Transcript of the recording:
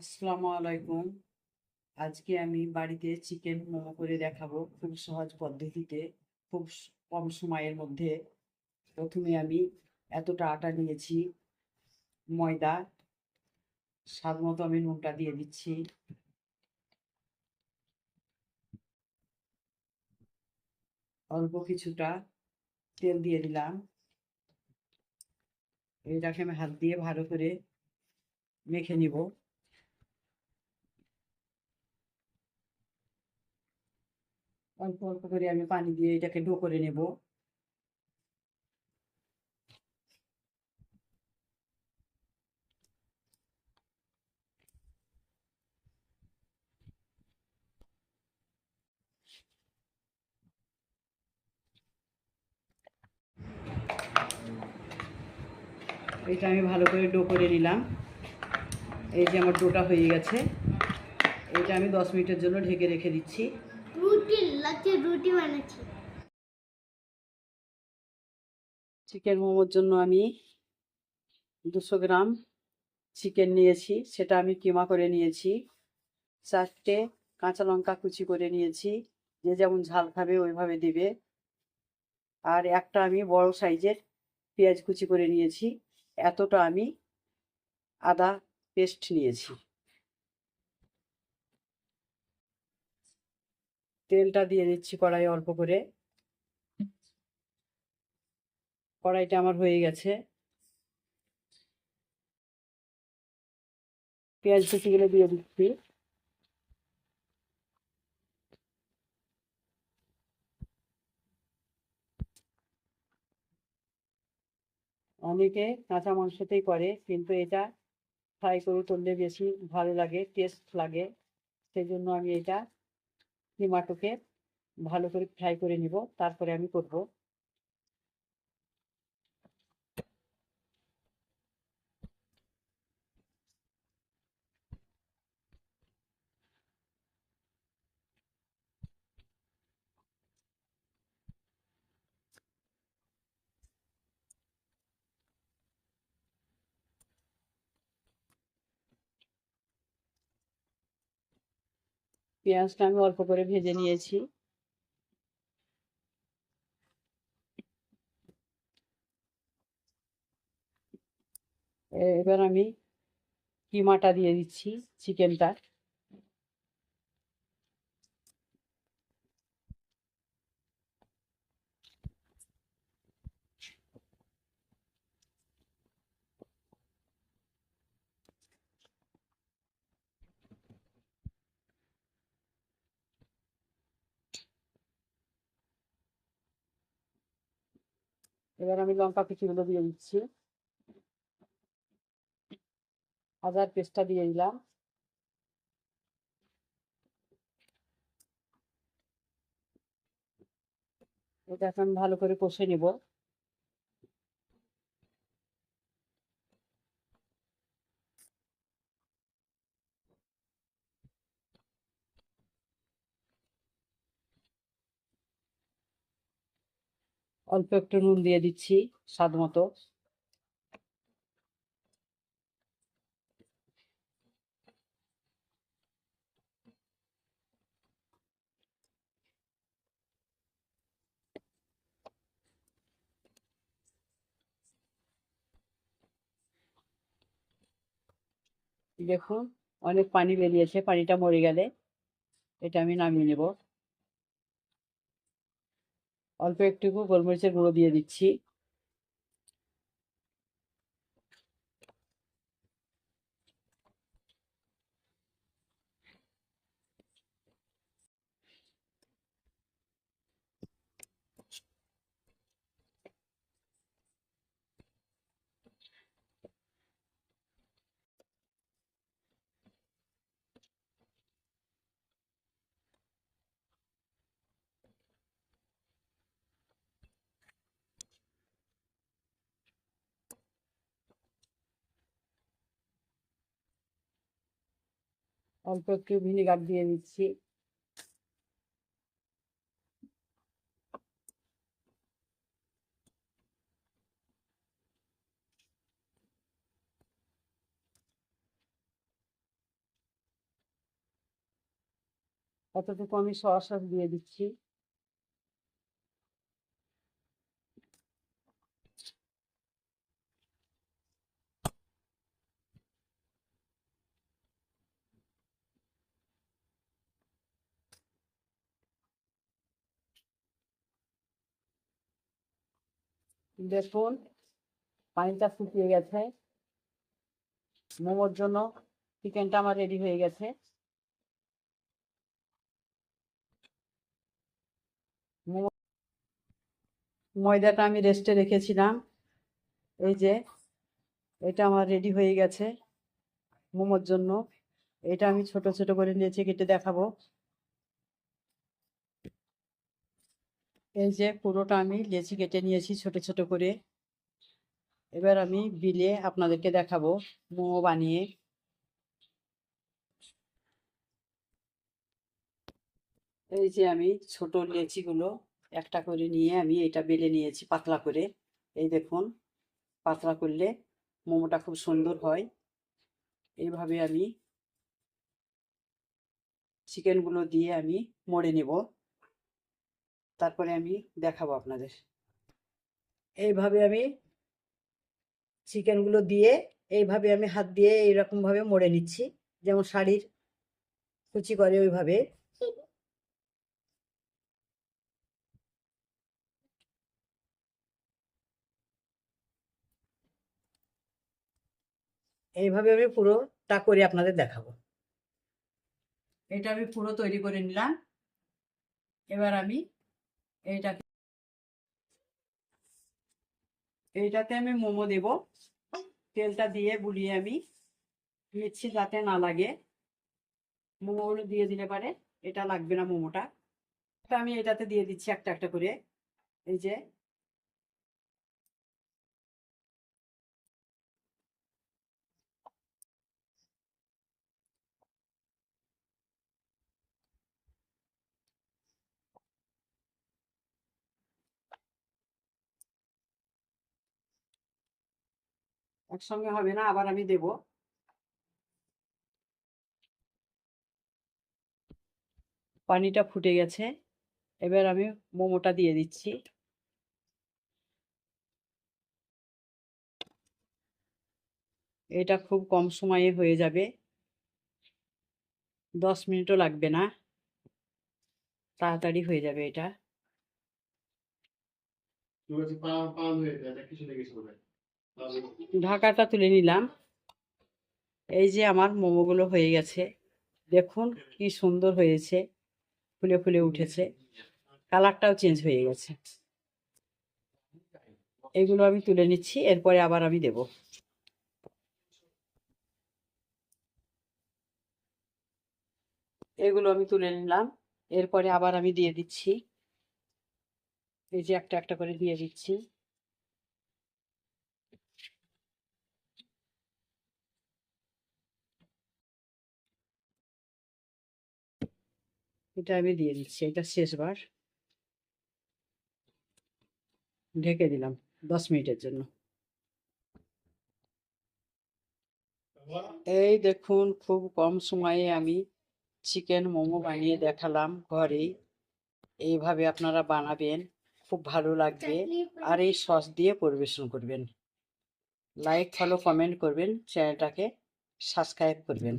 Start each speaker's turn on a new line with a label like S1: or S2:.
S1: আসসালামু আলাইকুম। আজকে আমি বাড়িতে চিকেন মোমো করে দেখাবো খুব সহজ পদ্ধতিতে, খুব কম সময়ের মধ্যে। প্রথমে আমি এতটা আটা নিয়েছি, ময়দা, স্বাদ মতো আমি নুনটা দিয়ে দিচ্ছি। অল্প কিছুটা তেল দিয়ে দিলাম। এটাকে আমি হাত দিয়ে ভালো করে মেখে নিব। অল্প অল্প করে আমি পানি দিয়ে এটাকে ডো করে নেব। এটা আমি ভালো করে ডো করে নিলাম। এই যে আমার ডোটা হয়ে গেছে। এটা আমি দশ মিনিটের জন্য ঢেকে রেখে দিচ্ছি। চিকেন মোমোর জন্য আমি দুশো গ্রাম চিকেন নিয়েছি, সেটা আমি কিমা করে নিয়েছি। চারটে কাঁচা লঙ্কা কুচি করে নিয়েছি, যে যেমন ঝাল খাবে ওইভাবে দিবে। আর একটা আমি বড় সাইজের পেঁয়াজ কুচি করে নিয়েছি, এতটা আমি আদা পেস্ট নিয়েছি। তেলটা দিয়ে দিচ্ছি কড়াই অল্প করে। কড়াইটা আমার হয়ে গেছে। পেঁয়াজ কুচিগুলো দিয়ে দিচ্ছি। অনেকে কাঁচা মাংসতেই করে, কিন্তু এটা ফ্রাই করে করলে বেশি ভালো লাগে টেস্ট লাগে। সেই জন্য আমি এটা টমেটোকে ভালো করে ফ্রাই করে নিব তারপরে আমি করব পেঁয়াজটা আমি অল্প করে ভেজে নিয়েছি। এবার আমি কিমাটা দিয়ে দিচ্ছি চিকেনটা। এবার আমি লঙ্কা কুচিগুলো দিয়ে দিচ্ছি। আদার পেস্টটা দিয়ে দিলাম। এটা এখন ভালো করে কষে নেব। অল্প একটু নুন দিয়ে দিচ্ছি স্বাদ মতো। দেখুন, অনেক পানি বেরিয়েছে, পানিটা মরে গেলে এটা আমি নামিয়ে নেব। অল্প একটুকু গোলমরিচের গুঁড়ো দিয়ে দিচ্ছি। অল্প একটু ভিনেগার দিয়ে দিচ্ছি। অতটুকু আমি সস দিয়ে দিচ্ছি। দেখুন, পানিটা শুকিয়ে গেছে। মোমোর জন্য চিকেনটা আমার রেডি হয়ে গেছে। ময়দাটা আমি রেস্টে রেখেছিলাম। এই যে, এটা আমার রেডি হয়ে গেছে। মোমোর জন্য। এটা আমি ছোট ছোট করে নিয়েছি কেটে দেখাবো। এই যে পুরোটা আমি লেচি কেটে নিয়েছি ছোট ছোট করে। এবার আমি বিলে আপনাদেরকে দেখাবো মোমো বানিয়ে। এই যে আমি ছোট লেচিগুলো একটা করে নিয়ে আমি এটা বেলে নিয়েছি পাতলা করে। এই দেখুন, পাতলা করলে মোমোটা খুব সুন্দর হয়। এইভাবে আমি চিকেনগুলো দিয়ে আমি মড়ে নেব। তারপরে আমি দেখাবো আপনাদের। এইভাবে আমি চিকেনগুলো দিয়ে এইভাবে আমি হাত দিয়ে এইরকম ভাবে মড়ে নিচ্ছি। যেমন শাড়ির কুচি করে ওইভাবে। এইভাবে আমি পুরো পুরোটা করে আপনাদের দেখাবো। এটা আমি পুরো তৈরি করে নিলাম। এবার আমি এইটাকে, এইটাতে আমি মোমো দেব। তেলটা দিয়ে বুলিয়ে আমি নিচ্ছি যাতে না লাগে। মোমোগুলো দিয়ে দিলে পারে, এটা লাগবে না মোমোটা। আমি এটাতে দিয়ে দিচ্ছি একটা একটা করে। এই যে একসঙ্গে হবে না, আবার আমি দেব। পানিটা ফুটে গেছে, এবার আমি মোমোটা দিয়ে দিচ্ছি। এটা খুব কম সময়ে হয়ে যাবে। দশ মিনিটও লাগবে না। তাড়াতাড়ি হয়ে যাবে এটা। ঢাকাটা তুলে নিলাম। এই যে আমার মোমোগুলো হয়ে গেছে। দেখুন কি সুন্দর হয়েছে। ফুলে ফুলে উঠেছে। কালারটাও চেঞ্জ হয়ে গেছে। এগুলো আমি তুলে নিচ্ছি, এরপরে আবার আমি দেব। এগুলো আমি তুলে নিলাম। এরপরে আবার আমি দিয়ে দিচ্ছি। এই যে একটা একটা করে দিয়ে দিচ্ছি। এটা আমি দিয়ে দিচ্ছি এটা শেষবার ঢেকে দিলাম দশ মিনিটের জন্য এই দেখুন খুব কম সময়ে আমি চিকেন মোমো বানিয়ে দেখালাম ঘরেই এইভাবে আপনারা বানাবেন খুব ভালো লাগবে আর এই সস দিয়ে পরিবেশন করবেন লাইক ফলো কমেন্ট করবেন চ্যানেলটাকে সাবস্ক্রাইব করবেন